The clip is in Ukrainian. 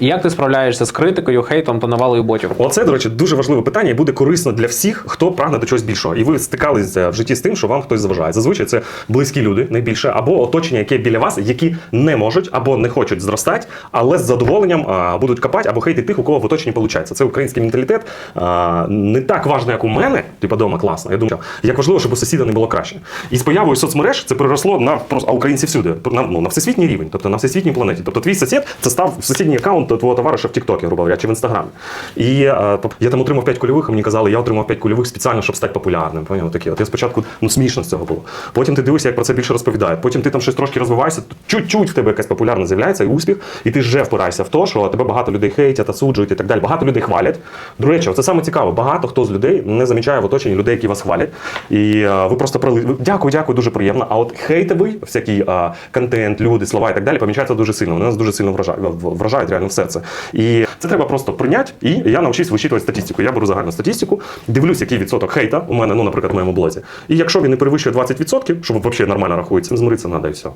Як ти справляєшся з критикою, хейтом та навалою ботів? Оце, до речі, дуже важливе питання і буде корисно для всіх, хто прагне до чогось більшого. І ви стикалися в житті з тим, що вам хтось заважає. Зазвичай це близькі люди найбільше, або оточення, яке біля вас, які не можуть або не хочуть зростати, але з задоволенням а, будуть копати або хейтити тих, у кого в оточенні виходить. Це український менталітет. А, не так важно, як у мене, типу дома класно. Я думаю, як важливо, щоб у сусіда не було краще. І з появою соцмереж це переросло на просто українці всюди, на, ну, на всесвітній рівень, тобто на всесвітній планеті. Тобто твій сусід це став сусідній аккаунт твого товариша в Тіктокі, грубо говоря, чи в інстаграмі. І е, я там отримав 5 кульових, а мені казали, я отримав 5 кульових спеціально, щоб стати популярним. Поняв? Такі. От я спочатку ну, смішно з цього було. Потім ти дивишся, як про це більше розповідають. Потім ти там щось трошки розвиваєшся, чуть-чуть в тебе якась популярність з'являється і успіх, і ти вже впираєшся в те, що тебе багато людей хейтять, осуджують і так далі. Багато людей хвалять. До речі, це саме цікаво. Багато хто з людей не замічає в оточенні людей, які вас хвалять. І е, ви просто прили... Дякую, дякую, дуже приємно. А от хейтовий, всякий контент, люди, слова і так далі, помічається дуже сильно. Вони нас дуже сильно вражають, вражають реально в це. І це треба просто прийняти. І я навчився вичитувати статистику. Я беру загальну статистику, дивлюсь, який відсоток хейта у мене, ну, наприклад, в моєму блозі. І якщо він не перевищує 20%, що взагалі нормально рахується, змиритися треба і все.